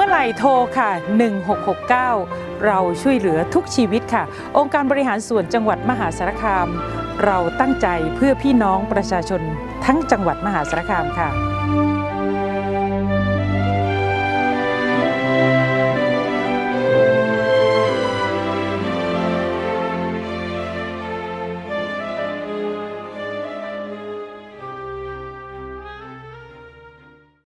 ม่โทรค่ะ 1669 เราช่วยเหลือทุกชีวิตค่ะ องค์การบริหารส่วนจังหวัดมหาสารคาม เราตั้งใจเพื่อพี่น้องประชาชนทั้งจังหวัดมหาสารคามค่ะ